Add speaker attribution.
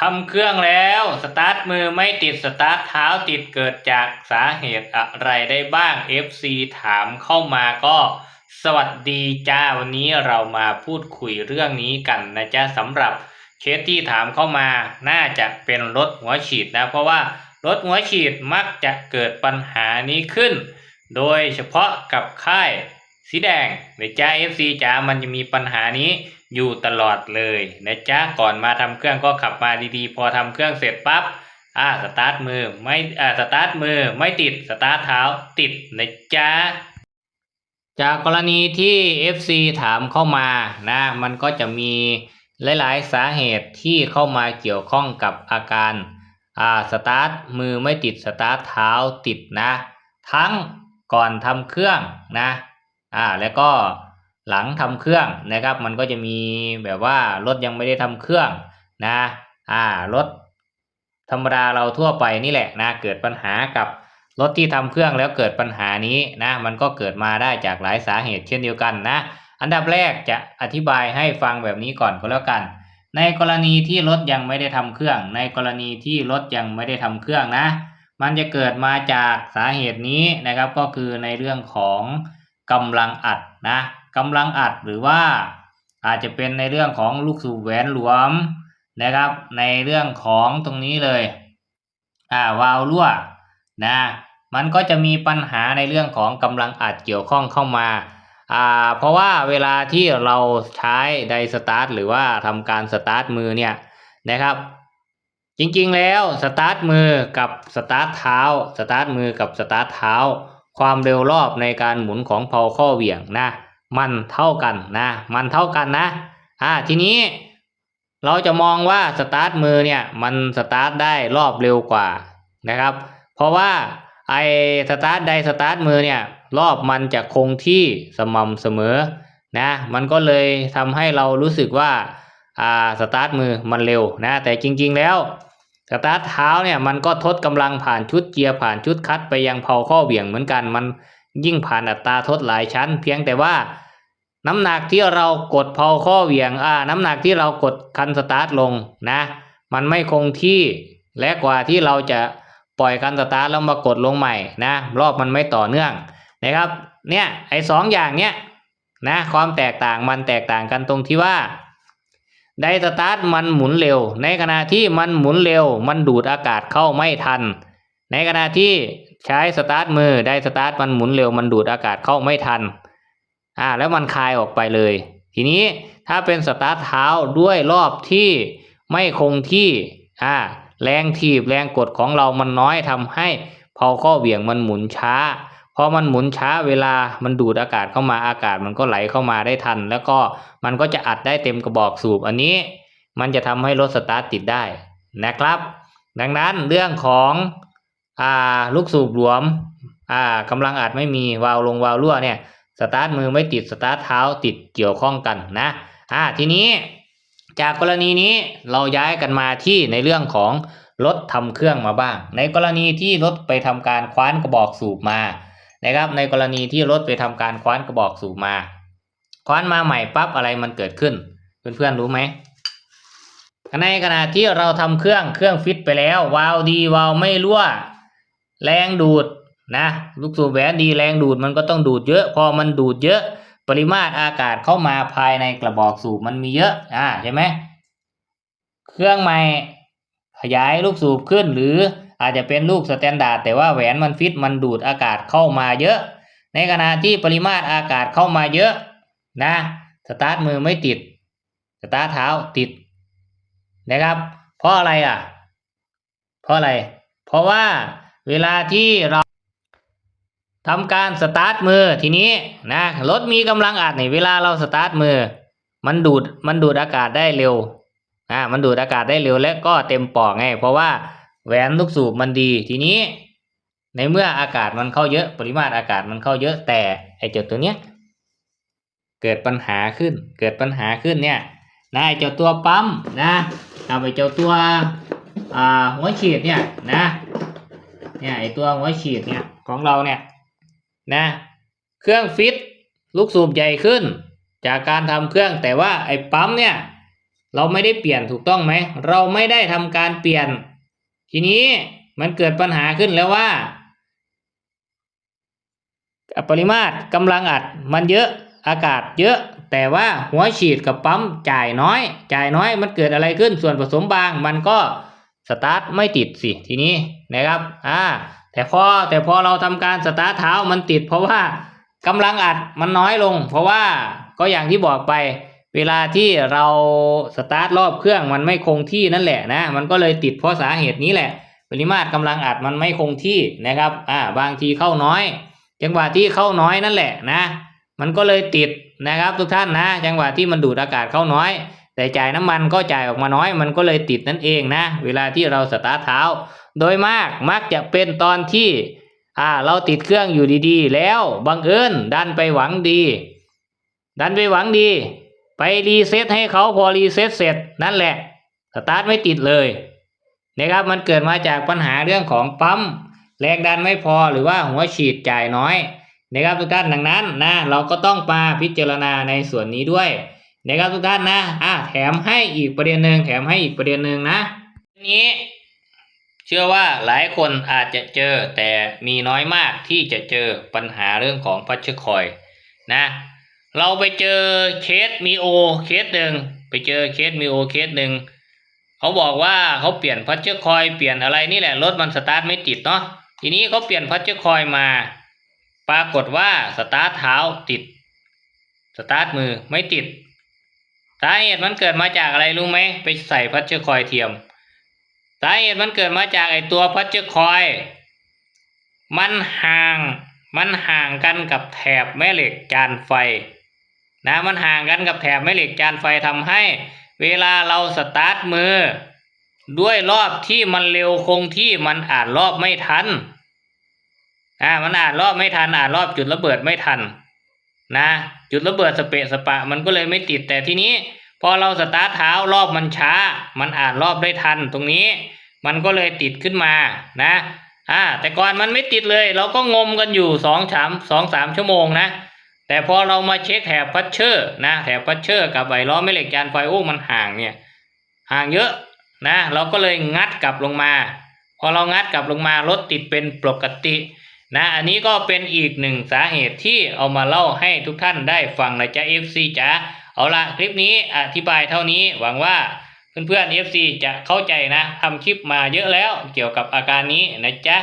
Speaker 1: ทำเครื่องแล้วสตาร์ทมือไม่ติดสตาร์ทเท้าติดเกิดจากสาเหตุอะไรได้บ้าง FC ถามเข้ามาก็สวัสดีจ้าวันนี้เรามาพูดคุยเรื่องนี้กันนะจ๊ะสำหรับเคสที่ถามเข้ามาน่าจะเป็นรถหัวฉีดนะ เพราะว่ารถหัวฉีดมักจะเกิดปัญหานี้ขึ้น โดยเฉพาะกับค่ายสีแดงนะจ๊ะ FC จ๋ามันจะมีปัญหานี้ อยู่ตลอดเลยนะจ๊ะก่อนมาทำเครื่องก็ขับมาดีๆ พอทำเครื่องเสร็จปั๊บอ่าสตาร์ทมือไม่อ่าสตาร์ทมือไม่ติดสตาร์ทเท้าติดนะจ๊ะจากกรณีที่ FC ถามเข้ามานะมันก็จะมีหลายๆ สาเหตุที่เข้ามาเกี่ยวข้องกับอาการอ่าสตาร์ทมือไม่ติดสตาร์ทเท้าติดนะ ทั้งก่อนทำเครื่องนะอ่าแล้วก็ หลังทำเครื่องนะครับ มันก็จะมีแบบว่ารถยังไม่ได้ทำเครื่องนะอ่ารถธรรมดาเราทั่วไปนี่แหละนะเกิดปัญหากับรถที่ทำเครื่องแล้วเกิดปัญหานี้นะมันก็เกิดมาได้จากหลายสาเหตุเช่นเดียวกันนะอันดับแรกจะอธิบายให้ฟังแบบนี้ก่อนก็แล้วกัน ในกรณีที่รถยังไม่ได้ทำเครื่อง ในกรณีที่รถยังไม่ได้ทำเครื่องนะ มันจะเกิดมาจากสาเหตุนี้นะครับก็คือในเรื่องของกำลังอัดนะ กำลังอัดหรือว่าอาจจะเป็นในเรื่องของลูกสูบแหวนหลวมนะครับ ในเรื่องของตรงนี้เลยอ่าวาล์รั่วนะมันก็จะมีปัญหาในเรื่องของกำลังอัดเกี่ยวข้องเข้ามาอ่าเพราะว่าเวลาที่เราใช้ไดสตาร์ทหรือว่าทำการสตาร์ทมือเนี่ยนะครับจริงๆแล้วสตาร์ทมือกับสตาร์ทเท้าสตาร์ทมือกับสตาร์ทเท้า ความเร็วรอบในการหมุนของเพาข้อเหวี่ยงนะ มันเท่ากันนะมันเท่ากันนะอ่าทีนี้เราจะมองว่าสตาร์ทมือเนี่ยมันสตาร์ทได้รอบเร็วกว่านะครับ เพราะว่าไอสตาร์ทใดสตาร์ทมือเนี่ยรอบมันจะคงที่สม่ำเสมอนะมันก็เลยทำให้เรารู้สึกว่าอ่าสตาร์ทมือมันเร็วนะแต่จริงๆแล้วสตาร์ทเท้าเนี่ยมันก็ทดกำลังผ่านชุดเกียร์ผ่านชุดคัดไปยังเพาข้อเหวี่ยงเหมือนกันมัน ยิ่งผ่านอัตราทดหลายชั้น เพียงแต่ว่า น้ำหนักที่เรากดเพาข้อเหวี่ยงอ่าน้ำหนักที่เรากดคันสตาร์ทลงนะ มันไม่คงที่และกว่าที่เราจะปล่อยคันสตาร์ทแล้วมากดลงใหม่นะรอบมันไม่ต่อเนื่องนะครับ เนี่ยไอ้สองอย่างเนี้ยนะความแตกต่างมันแตกต่างกันตรงที่ว่าไดสตาร์ทมันหมุนเร็ว ในขณะที่มันหมุนเร็ว มันดูดอากาศเข้าไม่ทัน ในขณะที่ ใช้สตาร์ทมือได้สตาร์ทมันหมุนเร็วมันดูดอากาศเข้าไม่ทันอ่าแล้วมันคายออกไปเลย ทีนี้ถ้าเป็นสตาร์ทเท้าด้วยรอบที่ไม่คงที่อ่าแรงถีบแรงกดของเรามันน้อยทำให้เพาข้อเหวี่ยงมันหมุนช้าพอมันหมุนช้าเวลามันดูดอากาศเข้ามาอากาศมันก็ไหลเข้ามาได้ทัน แล้วก็มันก็จะอัดได้เต็มกระบอกสูบอันนี้ มันจะทำให้รถสตาร์ทติดได้นะครับ ดังนั้นเรื่องของ อ่าลูกสูบหลวมอ่ากำลังอัดไม่มีวาล์วลงวาล์วรั่วเนี่ยสตาร์ทมือไม่ติดสตาร์ทเท้าติดเกี่ยวข้องกันนะอ่าทีนี้จากกรณีนี้เราย้ายกันมาที่ในเรื่องของรถทำเครื่องมาบ้าง ในกรณีที่รถไปทำการคว้านกระบอกสูบมานะครับในกรณีที่รถไปทำการคว้านกระบอกสูบมา คว้านมาใหม่ปั๊บอะไรมันเกิดขึ้น เพื่อนๆรู้ไหมในขณะที่เราทำเครื่องเครื่องฟิตไปแล้ววาล์วดีวาล์วไม่รั่ว แรงดูดนะลูกสูบแหวนดีแรงดูดมันก็ต้องดูดเยอะ พอมันดูดเยอะ ปริมาตรอากาศเข้ามาภายในกระบอกสูบมันมีเยอะอ่าใช่ไหมเครื่องใหม่ขยายลูกสูบขึ้นหรืออาจจะเป็นลูกสแตนดาร์ดแต่ว่าแหวนมันฟิตมันดูดอากาศเข้ามาเยอะ ในขณะที่ปริมาตรอากาศเข้ามาเยอะนะสตาร์ทมือไม่ติดสตาร์ทเท้าติดนะครับ เพราะอะไรอะ เพราะอะไร เพราะว่า เวลาที่เราทำการสตาร์ทมือทีนี้นะรถมีกำลังอัดนี่เวลาเราสตาร์ทมือ มันดูดมันดูดอากาศได้เร็วอ่ามันดูดอากาศได้เร็วและก็เต็มปอกไง เพราะว่าแหวนลูกสูบมันดีทีนี้ ในเมื่ออากาศมันเข้าเยอะปริมาตรอากาศมันเข้าเยอะแต่ไอ้เจ้าตัวเนี้ยเกิดปัญหาขึ้น เกิดปัญหาขึ้นเนี่ยนะไอ้เจ้าตัวปั๊มนะเอาไปเจ้าตัวอ่าหัวฉีดเนี่ยนะ เนี่ยไอตัวหัวฉีดเนี่ยของเราเนี่ยนะเครื่องฟิตลูกสูบใหญ่ขึ้น จากการทำเครื่องแต่ว่าไอปั๊มเนี่ยเราไม่ได้เปลี่ยนถูกต้องไหมเราไม่ได้ทำการเปลี่ยน ทีนี้มันเกิดปัญหาขึ้นแล้วว่า ปริมาตรกำลังอัดมันเยอะอากาศเยอะแต่ว่าหัวฉีดกับปั๊มจ่ายน้อย จ่ายน้อยมันเกิดอะไรขึ้นส่วนผสมบางมันก็ สตาร์ทไม่ติดสิทีนี้นะครับอ่าแต่พอแต่พอเราทำการสตาร์ทเท้ามันติด เพราะว่ากำลังอัดมันน้อยลง เพราะว่าก็อย่างที่บอกไป เวลาที่เราสตาร์ทรอบเครื่องมันไม่คงที่นั่นแหละนะมันก็เลยติดเพราะสาเหตุนี้แหละ ปริมาตรกำลังอัดมันไม่คงที่นะครับอ่าบางทีเข้าน้อย จังหวะที่เข้าน้อยนั่นแหละนะ มันก็เลยติดนะครับทุกท่านนะ จังหวะที่มันดูดอากาศเข้าน้อย แต่จ่ายน้ำมันก็จ่ายออกมาน้อยมันก็เลยติดนั่นเองนะ เวลาที่เราสตาร์ทเท้า โดยมากมักจะเป็นตอนที่อ่าเราติดเครื่องอยู่ดีๆ แล้วบังเอิญดันไปหวังดี ดันไปหวังดี ไปรีเซ็ตให้เขาพอรีเซ็ตเสร็จนั่นแหละสตาร์ทไม่ติดเลยนะครับมันเกิดมาจากปัญหาเรื่องของปั๊มแรงดันไม่พอหรือว่าหัวฉีดจ่ายน้อยนะครับทุกท่านดังนั้นนะเราก็ต้องมาพิจารณาในส่วนนี้ด้วย นะครับทุกท่านนะอะแถมให้อีกประเด็นหนึ่งแถมให้อีกประเด็นหนึ่งนะทีนี้ เชื่อว่าหลายคนอาจจะเจอแต่มีน้อยมากที่จะเจอปัญหาเรื่องของพัชเชอร์คอยนะ เราไปเจอเคสมีโอเคสหนึ่งไปเจอเคสมีโอเคสหนึ่งเขาบอกว่าเขาเปลี่ยนพัชเชอร์คอยเปลี่ยนอะไรนี่แหละรถมันสตาร์ทไม่ติดเนาะทีนี้เขาเปลี่ยนพัชเชอร์คอยมา ปรากฏว่าสตาร์ทเท้าติด สตาร์ทมือไม่ติด สาเหตุมันเกิดมาจากอะไรรู้ไหมไปใส่พัชเชอร์คอยเทียม สาเหตุมันเกิดมาจากไอตัวพัชเชอร์คอย มันห่างมันห่างกันกับแถบแม่เหล็กจานไฟนะมันห่างกันกับแถบแม่เหล็กจานไฟทำให้ เวลาเราสตาร์ทมือ ด้วยรอบที่มันเร็วคงที่มันอ่านรอบไม่ทันอ่ามันอ่านรอบไม่ทันอ่านรอบจุดระเบิดไม่ทัน นะ จุดระเบิดสเปะสปะมันก็เลยไม่ติดแต่ทีนี้ พอเราสตาร์ทเท้ารอบมันช้า มันอ่านรอบได้ทันตรงนี้ มันก็เลยติดขึ้นมานะอ่าแต่ก่อนมันไม่ติดเลย เราก็งมกันอยู่สองสามสองสามชั่วโมงนะ แต่พอเรามาเช็คแถบพัชเชอร์นะแถบพัชเชอร์กับไอล้อแม่เหล็กจานไฟโอ้มันห่างเนี่ยห่างเยอะนะ เราก็เลยงัดกลับลงมา พอเรางัดกลับลงมารถติดเป็นปกติ นะอันนี้ก็เป็นอีกหนึ่งสาเหตุที่เอามาเล่าให้ทุกท่านได้ฟังนะจ๊ะ FC จ๊ะเอาละคลิปนี้อธิบายเท่านี้หวังว่าเพื่อนๆ FC จะเข้าใจนะทำคลิปมาเยอะแล้วเกี่ยวกับอาการนี้นะจ๊ะ